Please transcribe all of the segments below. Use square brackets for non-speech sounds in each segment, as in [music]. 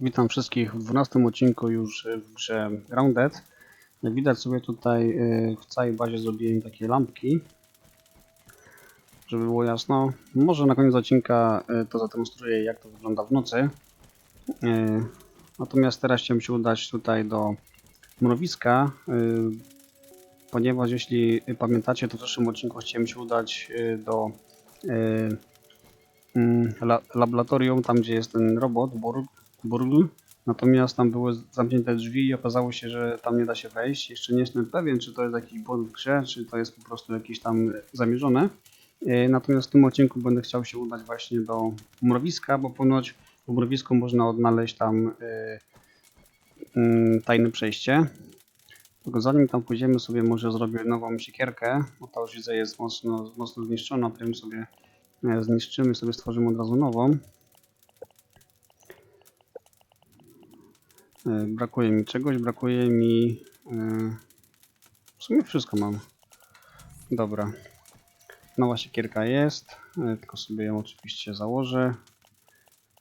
Witam wszystkich w 12 odcinku już w grze Grounded. Widać sobie tutaj y, w całej bazie zrobiłem takie lampki, żeby było jasno. Może na koniec odcinka y, to zademonstruję jak to wygląda w nocy. Y, Natomiast teraz chciałem się udać tutaj do mrowiska, ponieważ jeśli pamiętacie to w zeszłym odcinku chciałem się udać do mm, la, laboratorium, tam gdzie jest ten robot, Borg, Natomiast tam były zamknięte drzwi i okazało się, że tam nie da się wejść. Jeszcze nie jestem pewien, czy to jest jakiś błąd w grze, czy to jest po prostu jakieś tam zamierzone. E, Natomiast w tym odcinku będę chciał się udać właśnie do mrowiska, bo ponoć w mrowisku można odnaleźć tam e, mm, tajne przejście. Tylko zanim tam pójdziemy sobie może zrobię nową siekierkę, bo ta już widzę jest mocno, mocno zniszczona, to ją sobie e, zniszczymy, sobie stworzymy od razu nową. Brakuje mi czegoś, brakuje mi... e, W sumie wszystko mam. Dobra. Nowa siekierka jest, e, tylko sobie ją oczywiście założę.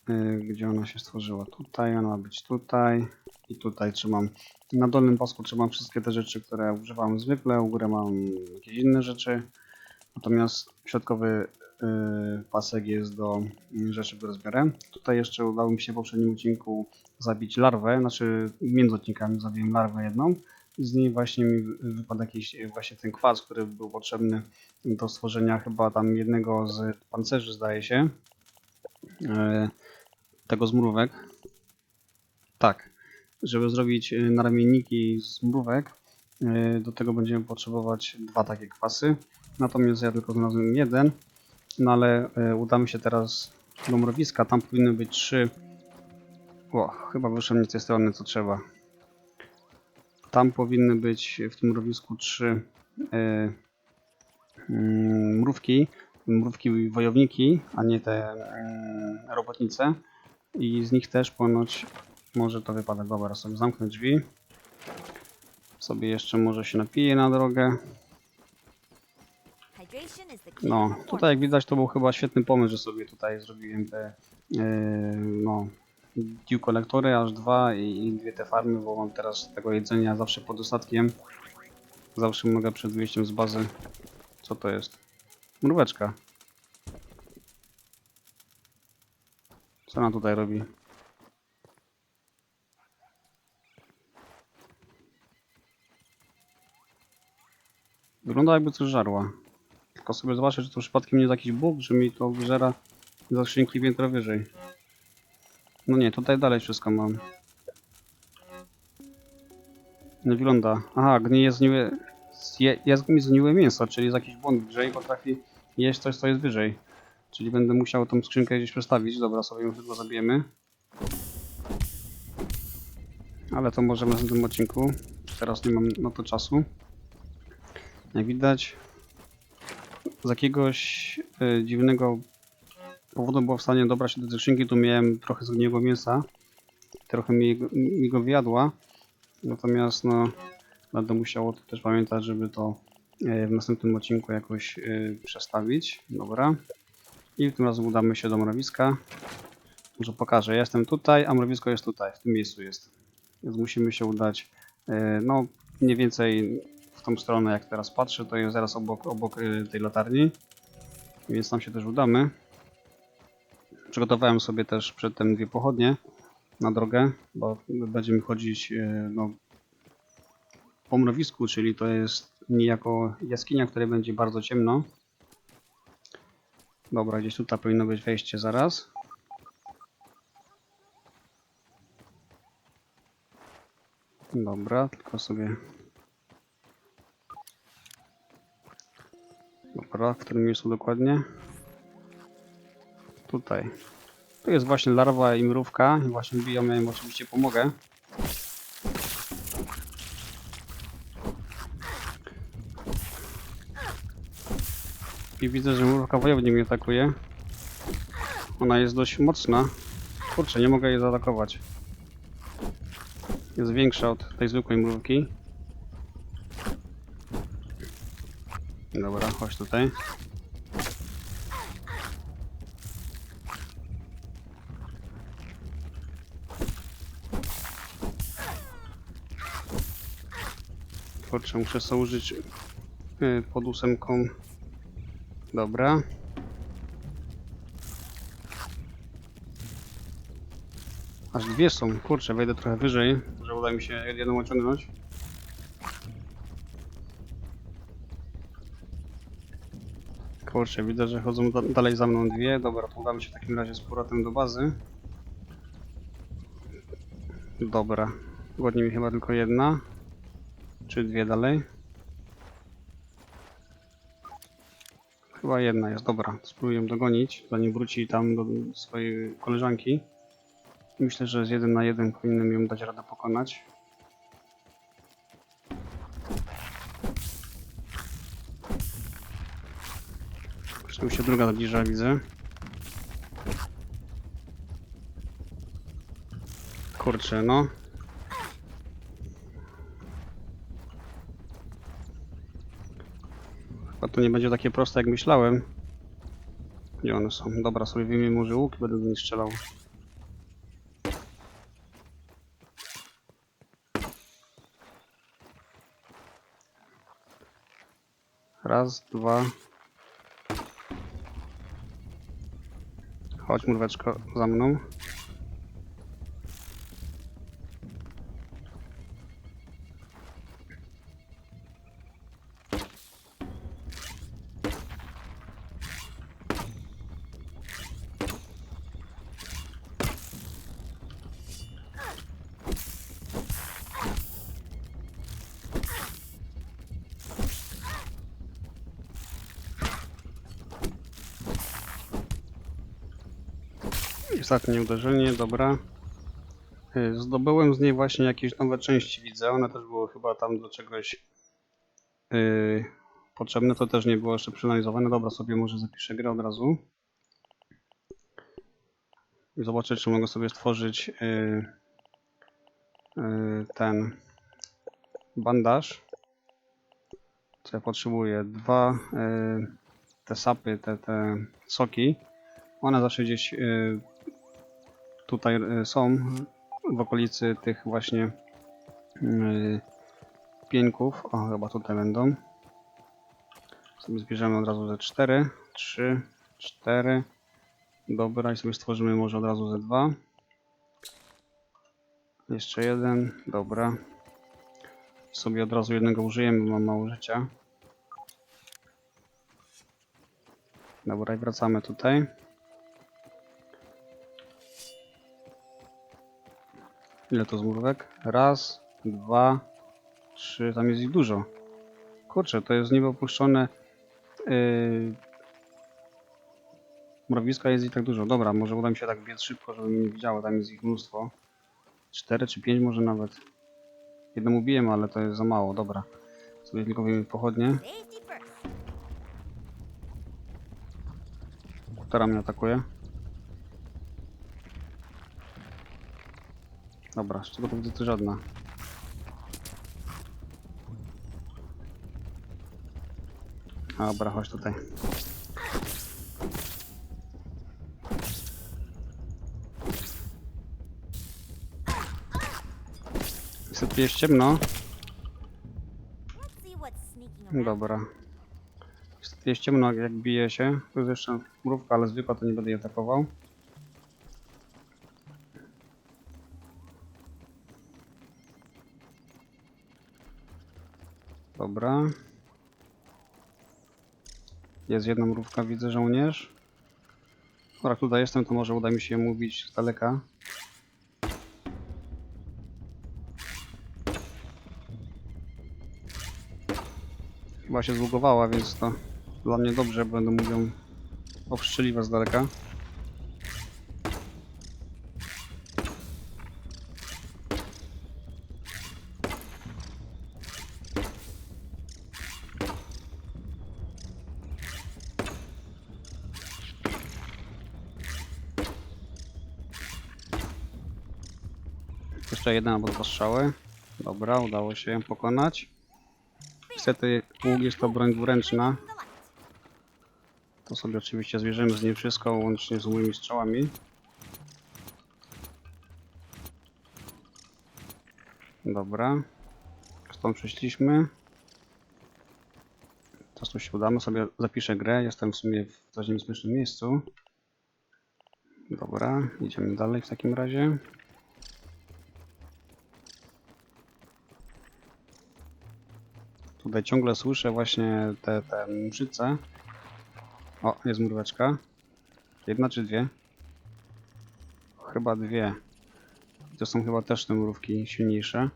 E, Gdzie ona się stworzyła? Tutaj, ona ma być tutaj. I tutaj trzymam, na dolnym pasku trzymam wszystkie te rzeczy, które używam zwykle, u góry mam jakieś inne rzeczy. Natomiast środkowy pasek jest do y, rzeczy, które zbiorę. Tutaj jeszcze udało mi się w poprzednim odcinku zabić larwę, znaczy między odcinkami zabiłem larwę jedną. I z niej właśnie mi wy- wypadł jakiś właśnie ten kwas, który był potrzebny do stworzenia chyba tam jednego z pancerzy zdaje się. Y, tego z mrówek. Tak. Żeby zrobić y, naramienniki z mrówek, y, do tego będziemy potrzebować dwa takie kwasy. Natomiast ja tylko znalazłem jeden. No ale udamy się teraz do mrowiska. Tam powinny być trzy. O, chyba wyszedłem nie z tej strony co trzeba. Tam powinny być w tym mrowisku trzy y, mm, mrówki. Mrówki wojowniki, a nie te mm, robotnice. I z nich też ponoć może to wypadać. Dobra, sobie zamknę drzwi. Sobie jeszcze może się napiję na drogę. No, tutaj jak widać to był chyba świetny pomysł, że sobie tutaj zrobiłem te yy, no, dew kolektory, aż dwa i, i dwie te farmy, bo mam teraz tego jedzenia zawsze pod dostatkiem. Zawsze mogę przed wyjściem z bazy. Co to jest? Mróweczka. Co ona tutaj robi? Wygląda jakby coś żarła. Tylko sobie zobaczę, czy to przypadkiem nie jest jakiś bóg, że mi to wyżera za skrzynki piętro wyżej. No nie, tutaj dalej wszystko mam. Nie wygląda. Aha, gnije zgniłe... Je, jest mi zgniłe mięso, czyli jest jakiś błąd w grze i potrafi jeść coś, co jest wyżej. Czyli będę musiał tą skrzynkę gdzieś przestawić. Dobra, sobie ją tylko zabijemy. Ale to możemy w następnym odcinku. Teraz nie mam na to czasu. Jak widać, z jakiegoś y, dziwnego powodu była w stanie dobrać się do skrzynki, tu miałem trochę zgniłego mięsa. Trochę mi, mi go wyjadła. Natomiast no, będę musiał też pamiętać, żeby to y, w następnym odcinku jakoś y, przestawić. Dobra. I tym razem udamy się do mrowiska. Może pokażę. Ja jestem tutaj, a mrowisko jest tutaj, w tym miejscu jest. Więc musimy się udać, y, no mniej więcej w tą stronę, jak teraz patrzę, to jest zaraz obok, obok tej latarni. Więc tam się też udamy. Przygotowałem sobie też przedtem dwie pochodnie na drogę, bo będziemy chodzić y, no, po mrowisku, czyli to jest niejako jaskinia, w której będzie bardzo ciemno. Dobra, gdzieś tutaj powinno być wejście zaraz. Dobra, tylko sobie Dobra, w którym miejscu dokładnie? Tutaj. Tu jest właśnie larwa i mrówka. Właśnie biją, ja im oczywiście pomogę. I widzę, że mrówka wojownik mnie atakuje. Ona jest dość mocna. Kurczę, nie mogę jej zaatakować. Jest większa od tej zwykłej mrówki. Dobra, chodź tutaj. Kurczę, muszę sobie użyć y, pod ósemką. Dobra. Aż dwie są. Kurczę, wejdę trochę wyżej, że uda mi się jedną ociągnąć. Kurczę, widzę, że chodzą da dalej za mną dwie. Dobra, to udamy się w takim razie z powrotem do bazy. Dobra. Głodnie mi chyba tylko jedna. Czy dwie dalej? Chyba jedna jest, dobra. Spróbuję dogonić, zanim wróci tam do swojej koleżanki. Myślę, że z jeden na jeden powinienem ją dać radę pokonać. Zresztą się druga zbliża, widzę. Kurczę, no. To nie będzie takie proste, jak myślałem. Gdzie one są? Dobra, sobie wyjmę może łuk będę do nich strzelał. Raz, dwa. Chodź, mróweczko, za mną. Ostatnie uderzenie, dobra. Y, Zdobyłem z niej właśnie jakieś nowe części, widzę. One też były chyba tam do czegoś yy, potrzebne. To też nie było jeszcze przeanalizowane. Dobra, sobie może zapiszę grę od razu. I zobaczę, czy mogę sobie stworzyć yy, yy, ten bandaż. Co ja potrzebuję? Dwa yy, te sapy, te, te soki. One zawsze gdzieś yy, tutaj y, są w okolicy tych właśnie y, pieńków. O, chyba tutaj będą. Sobie zbierzemy od razu ze 4, 3, 4. Dobra, i sobie stworzymy może od razu ze 2. Jeszcze jeden, dobra. Sobie od razu jednego użyjemy, bo mam mało życia. Dobra, i wracamy tutaj. Ile to zmrówek? Raz, dwa, trzy, tam jest ich dużo. Kurczę, to jest niby opuszczone. Yy... Mrowiska jest ich tak dużo. Dobra, może uda mi się tak biec szybko, żeby nie widziało. Tam jest ich mnóstwo. Cztery czy pięć może nawet. Jedną ubiłem, ale to jest za mało. Dobra. Sobie tylko wyjmę pochodnie. Która mnie atakuje? Dobra, z czego to widzę to żadna. Dobra, chodź tutaj. Niestety jest ciemno. Dobra. Niestety jest ciemno, jak bije się. To jest jeszcze mrówka, ale zwykła, to nie będę jej atakował. Dobra. Jest jedna mrówka, widzę żołnierz. Dobra, tutaj jestem, to może uda mi się mówić z daleka. Chyba się zbugowała, więc to dla mnie dobrze, będę mówią obstrzeliwa z daleka. Jeszcze jedna albo dwa strzały. Dobra, udało się ją pokonać. Niestety łuk jest to broń dwuręczna. To sobie oczywiście zwierzymy z niej wszystko, łącznie z moimi strzałami. Dobra. stąd przeszliśmy. Teraz tu się udamy, sobie zapiszę grę. Jestem w sumie w dość niebezpiecznym miejscu. Dobra, idziemy dalej w takim razie. Tutaj ciągle słyszę właśnie te, te mrzyce. O, jest mróweczka. Jedna czy dwie? Chyba dwie. To są chyba też te mrówki silniejsze.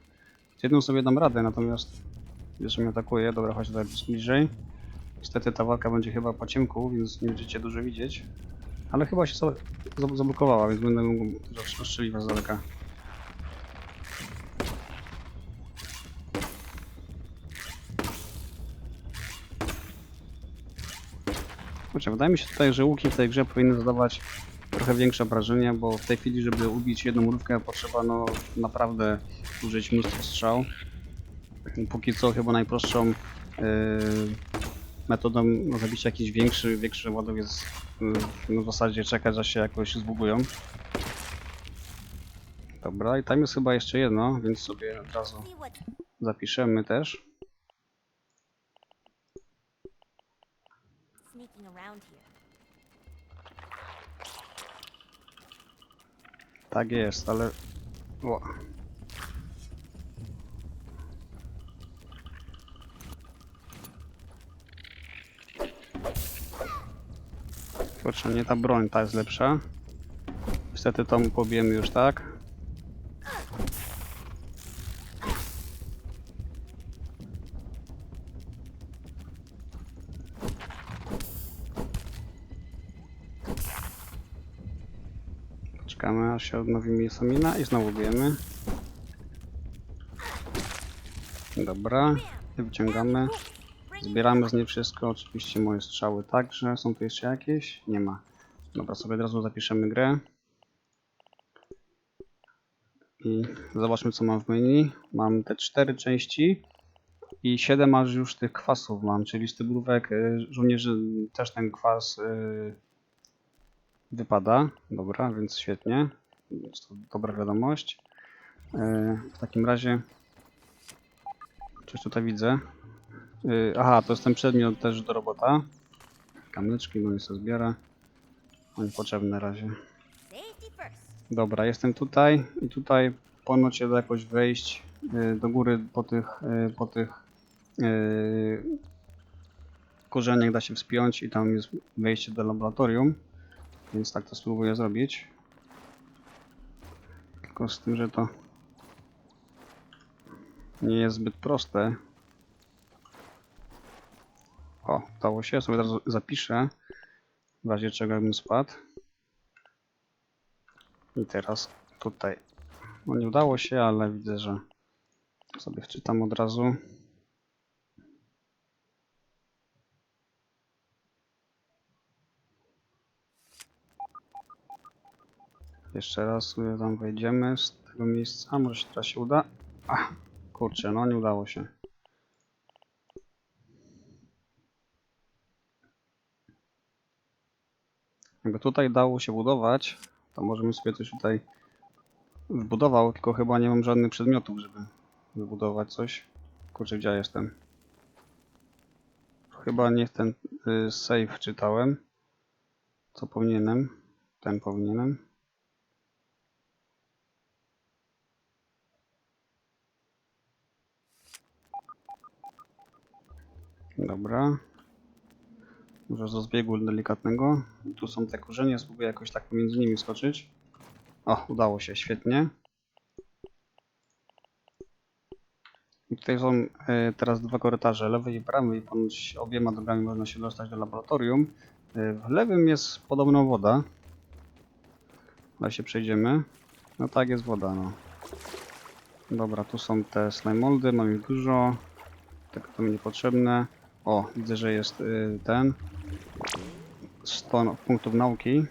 Z jedną sobie dam radę, natomiast jeszcze mnie atakuje. Dobra, chodź tutaj bliżej. Niestety ta walka będzie chyba po ciemku, więc nie będziecie dużo widzieć. Ale chyba się za- za- zablokowała, więc będę mógł rozstrzelić was z daleka. Kurczę, wydaje mi się tutaj, że łuki w tej grze powinny zadawać trochę większe obrażenia, bo w tej chwili, żeby ubić jedną mrówkę, potrzeba no naprawdę użyć mnóstwo strzał. Póki co chyba najprostszą yy, metodą no, zabicia jakiś większy, większy ładów jest yy, no, w zasadzie czekać, aż się jakoś zbugują. Dobra, i tam jest chyba jeszcze jedno, więc sobie od razu zapiszemy też. Around here. Tak jest, ale... O. Kurczę, nie ta broń, ta jest lepsza. Niestety to mu pobijemy już tak. Się odnowi mi i znowu bijemy. Dobra, wyciągamy. Zbieramy z niej wszystko, oczywiście moje strzały także. Są tu jeszcze jakieś? Nie ma. Dobra, sobie od razu zapiszemy grę. I zobaczmy co mam w menu. Mam te cztery części i 7 aż już tych kwasów mam, czyli z tygrówek y, żołnierzy też ten kwas y, wypada. Dobra, więc świetnie. Jest to dobra wiadomość. Y, w takim razie coś tutaj widzę. Y, aha, to jest ten przedmiot też do robota. Kamyczki, no i sobie zbiorę. On niepotrzebny na razie. Dobra, jestem tutaj i tutaj ponoć się da jakoś wejść y, do góry po tych, po tych korzeniach da się wspiąć i tam jest wejście do laboratorium. Więc tak to spróbuję zrobić. Tylko z tym, że to nie jest zbyt proste. O, udało się, sobie teraz zapiszę. W razie czego bym spadł. I teraz tutaj. No nie udało się, ale widzę, że sobie wczytam od razu. Jeszcze raz tam wejdziemy z tego miejsca. Może się teraz się uda. Ach, kurczę, no nie udało się. Jakby tutaj dało się budować, to możemy sobie coś tutaj wbudował, tylko chyba nie mam żadnych przedmiotów, żeby wybudować coś. Kurczę, gdzie ja jestem? Chyba nie ten y, save czytałem. Co powinienem? Ten powinienem. Dobra. Może z rozbiegu delikatnego. Tu są te korzenie, spróbuję jakoś tak pomiędzy nimi skoczyć. O, udało się, świetnie. I tutaj są e, teraz dwa korytarze, lewy i prawy i ponoć obiema drogami można się dostać do laboratorium. E, w lewym jest podobno woda. Ale się przejdziemy. No tak, jest woda, no. Dobra, tu są te slime mam ich dużo. Tego to mi niepotrzebne. O, widzę, że jest y, ten. 100 punktów nauki.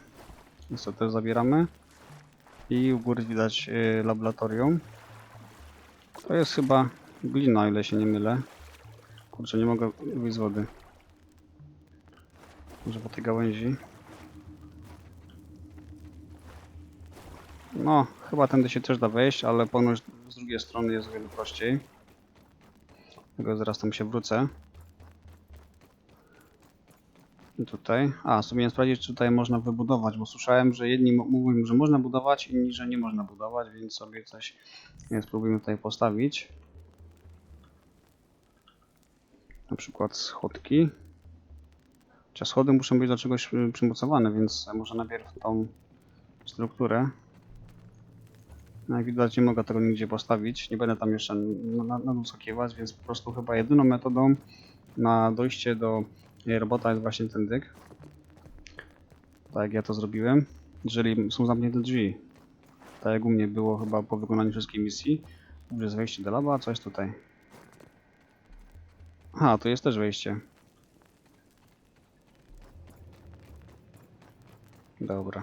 Więc to też zabieramy. I u góry widać y, laboratorium. To jest chyba glina, o ile się nie mylę. Kurczę, nie mogę wyjść z wody. Może po tej gałęzi. No, chyba tędy się też da wejść, ale ponoć z drugiej strony jest o wiele prościej. Zaraz tam się wrócę. Tutaj. A, sobie sprawdzić, czy tutaj można wybudować, bo słyszałem, że jedni mówią, że można budować, inni, że nie można budować, więc sobie coś nie spróbujemy tutaj postawić. Na przykład schodki. Chociaż schody muszą być do czegoś y, przymocowane, więc może najpierw tą strukturę. No jak widać nie mogę tego nigdzie postawić, nie będę tam jeszcze na- więc po prostu chyba jedyną metodą na dojście do robota jest właśnie ten dyk. Tak jak ja to zrobiłem. Jeżeli są zamknięte drzwi, tak jak u mnie było chyba po wykonaniu wszystkich misji, że jest wejście do laba, a co jest tutaj? Aha, tu jest też wejście. Dobra.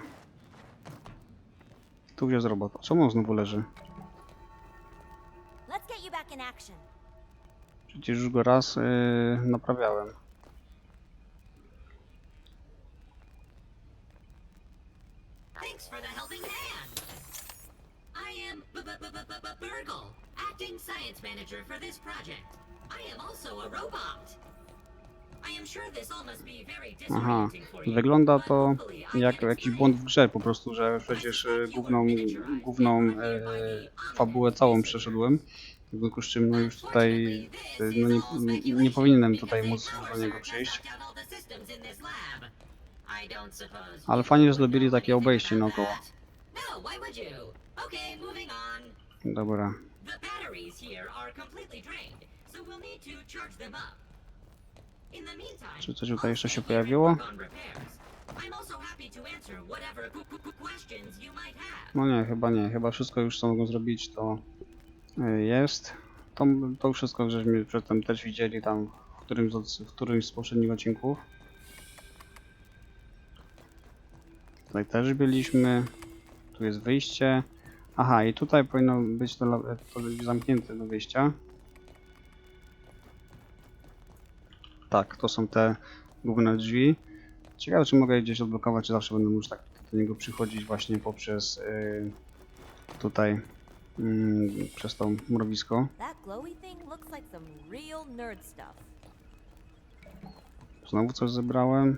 Tu gdzie jest robota? Czemu on znowu leży? Przecież już go raz yy, naprawiałem. Thanks for the helping hand. I am B- B- B- B- B- Burgle, acting science manager for this project. I am also a robot. I am sure this all must be very Aha, disorienting for you. wygląda but to hopefully I jak can jakiś błąd w grze po prostu, że przecież y, główną, główną e, fabułę całą przeszedłem. W związku z czym no już tutaj y, no nie, nie powinienem tutaj móc do niego przyjść. Ale fajnie, że zrobili takie obejście naokoło. Dobra. Czy coś tutaj jeszcze się pojawiło? No nie, chyba nie. Chyba wszystko już co mogą zrobić to y, jest. To, to wszystko żeśmy przedtem też widzieli tam w którymś, z- w którymś z poprzednich odcinków. Tutaj też byliśmy. Tu jest wyjście. Aha, i tutaj powinno być to, to drzwi zamknięte do wyjścia. Tak, to są te główne drzwi. Ciekawe, czy mogę je gdzieś odblokować, czy zawsze będę mógł tak do niego przychodzić właśnie poprzez y, tutaj mm, przez to mrowisko. Znowu coś zebrałem.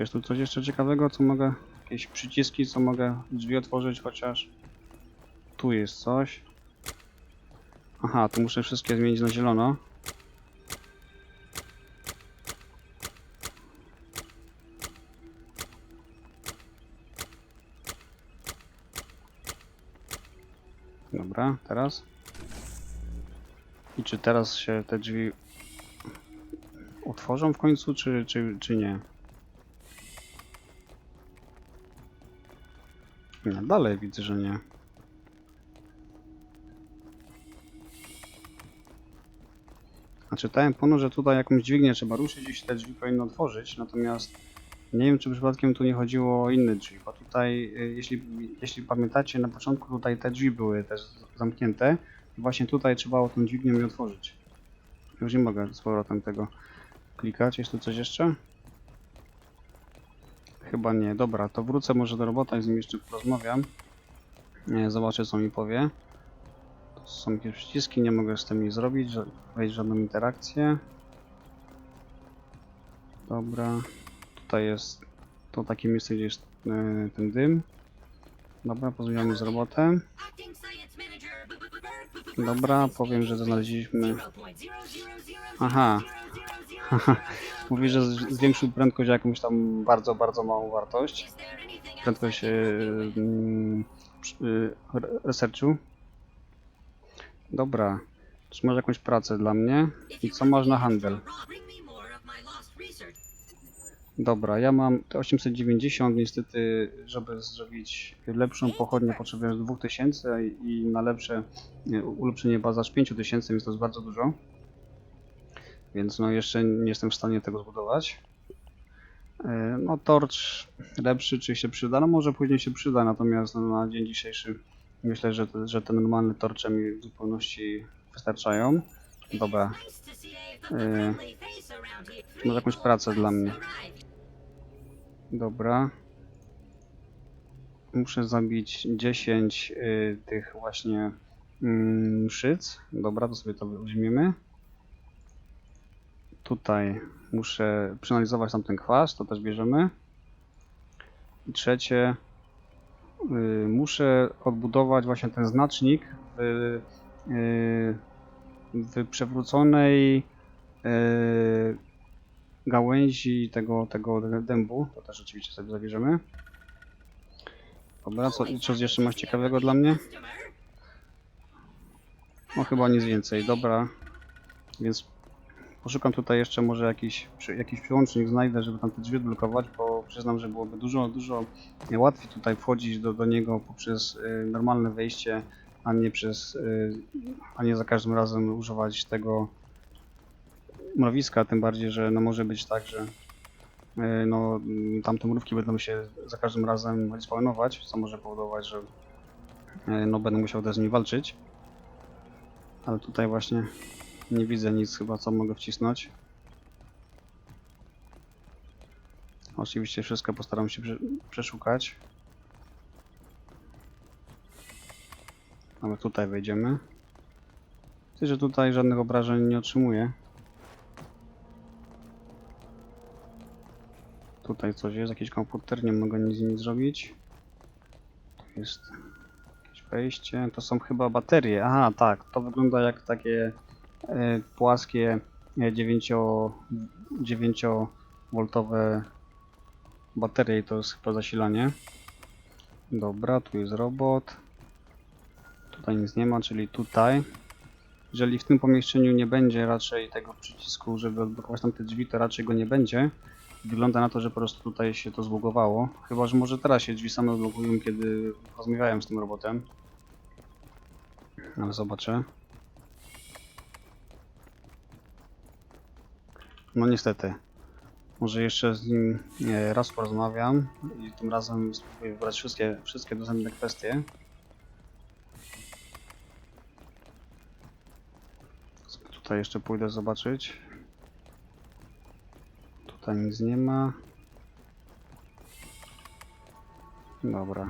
Jest tu coś jeszcze ciekawego, co mogę... Jakieś przyciski, co mogę drzwi otworzyć chociaż. Tu jest coś. Aha, tu muszę wszystkie zmienić na zielono. Dobra, teraz. I czy teraz się te drzwi otworzą w końcu, czy, czy, czy nie? Nie, dalej widzę, że nie. A czytałem ponoć, że tutaj jakąś dźwignię trzeba ruszyć i się te drzwi powinno otworzyć, natomiast nie wiem, czy przypadkiem tu nie chodziło o inne drzwi, bo tutaj, y, jeśli, jeśli pamiętacie, na początku tutaj te drzwi były też zamknięte właśnie tutaj trzeba było tą dźwignię je otworzyć. Już nie mogę z powrotem tego klikać. Jest tu coś jeszcze? Chyba nie. Dobra, to wrócę może do robota i z nim jeszcze porozmawiam. Zobaczę co mi powie. To są jakieś przyciski, nie mogę z tym nic zrobić, wejść żadną interakcję. Dobra. Tutaj jest to takie miejsce, gdzie jest e, ten dym. Dobra, pozwolimy z robotem. Dobra, powiem, że znaleźliśmy 0.000000000. Aha. [laughs] Mówi, że zwiększył prędkość jakąś tam bardzo, bardzo małą wartość. Prędkość re- researchu. Dobra. Czy masz jakąś pracę dla mnie? I co masz na handel? Dobra, ja mam te 890, niestety, żeby zrobić lepszą pochodnię potrzebuję 2000 i na lepsze e, ulepszenie baza aż 5000, więc to jest bardzo dużo. Więc no jeszcze nie jestem w stanie tego zbudować. E, No torch lepszy czy się przyda? No może później się przyda, natomiast no, na dzień dzisiejszy myślę, że że te normalne torcze mi w zupełności wystarczają. Dobra, E, może jakąś pracę dla mnie. Dobra. Muszę zabić 10 y, tych właśnie mm, szyc. Dobra, to sobie to weźmiemy. Tutaj muszę przeanalizować tamten kwas, to też bierzemy. I trzecie, y, muszę odbudować właśnie ten znacznik w, y, w przewróconej y, gałęzi tego, tego dębu. To też oczywiście sobie zabierzemy. Dobra, co, jeszcze masz ciekawego dla mnie? No chyba nic więcej, dobra. Więc poszukam tutaj jeszcze może jakiś, przy, jakiś przyłącznik znajdę, żeby tam te drzwi odblokować, bo przyznam, że byłoby dużo, dużo łatwiej tutaj wchodzić do, do niego poprzez y, normalne wejście, a nie przez, y, a nie za każdym razem używać tego mrowiska, tym bardziej, że no może być tak, że y, no mm, tamte mrówki będą się za każdym razem respawnować, co może powodować, że no będę musiał też z nimi walczyć. Ale tutaj właśnie nie widzę nic chyba, co mogę wcisnąć. Oczywiście wszystko postaram się prze przeszukać. Ale tutaj wejdziemy. Myślę, że tutaj żadnych obrażeń nie otrzymuję. Tutaj coś jest, jakiś komputer, nie mogę nic z nim zrobić. Tu jest jakieś wejście, to są chyba baterie. Aha, tak, to wygląda jak takie płaskie e, 9, 9 voltowe baterie i to jest chyba zasilanie. Dobra, tu jest robot. Tutaj nic nie ma, czyli tutaj. Jeżeli w tym pomieszczeniu nie będzie raczej tego przycisku, żeby odblokować tam te drzwi, to raczej go nie będzie. Wygląda na to, że po prostu tutaj się to zbugowało. Chyba, że może teraz się drzwi same odblokują, kiedy rozmawiałem z tym robotem. Ale zobaczę. No niestety. Może jeszcze z nim raz porozmawiam i tym razem spróbuję wybrać wszystkie, wszystkie dostępne kwestie. Tutaj jeszcze pójdę zobaczyć. Tutaj nic nie ma. Dobra.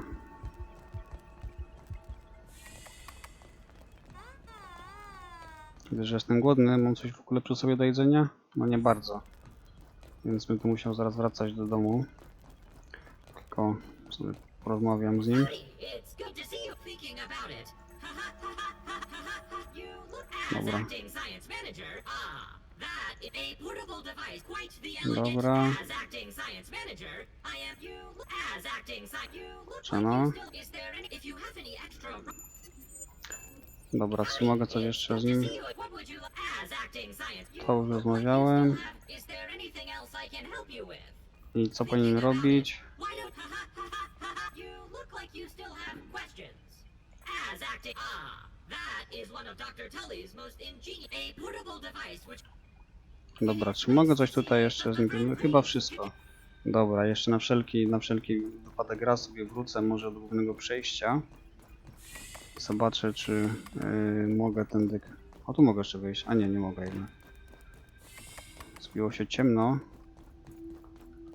Widzę, że jestem głodny. Mam coś w ogóle przy sobie do jedzenia? No nie bardzo. Więc będę musiał zaraz wracać do domu. Tylko sobie porozmawiam z nim. Dobra. Dobra. Czano. Dobra, czy mogę coś jeszcze z nim? To już rozmawiałem. I co powinien robić? Dobra, czy mogę coś tutaj jeszcze z nim? Chyba wszystko. Dobra, jeszcze na wszelki, na wszelki wypadek raz sobie wrócę może do głównego przejścia. Zobaczę, czy yy, mogę tędy... O, tu mogę jeszcze wyjść. A nie, nie mogę jednak. Zbiło się ciemno.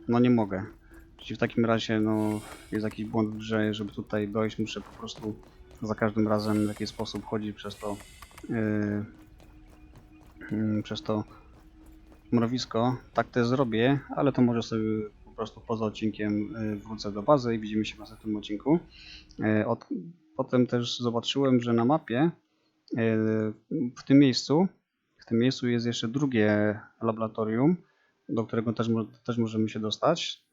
No nie mogę. Czyli w takim razie, no, jest jakiś błąd grze, żeby tutaj dojść, muszę po prostu za każdym razem w jakiś sposób chodzić przez to... Yy, yy, przez to mrowisko. Tak też zrobię, ale to może sobie po prostu poza odcinkiem y, wrócę do bazy i widzimy się w następnym odcinku. Y, Od, potem też zobaczyłem, że na mapie y, w tym miejscu w tym miejscu jest jeszcze drugie laboratorium, do którego też, też możemy się dostać.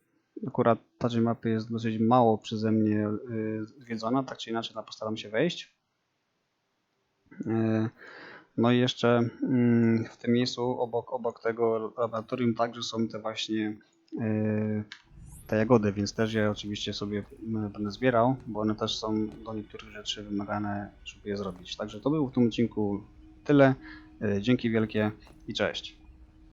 Akurat ta część mapy jest dosyć mało przeze mnie y, zwiedzona, tak czy inaczej na postaram się wejść. Y, no i jeszcze mm, w tym miejscu obok, obok tego laboratorium także są te właśnie te jagody, więc też je oczywiście sobie mm, będę zbierał, bo one też są do niektórych rzeczy wymagane, żeby je zrobić. Także to było w tym odcinku tyle. Yy, Dzięki wielkie i cześć.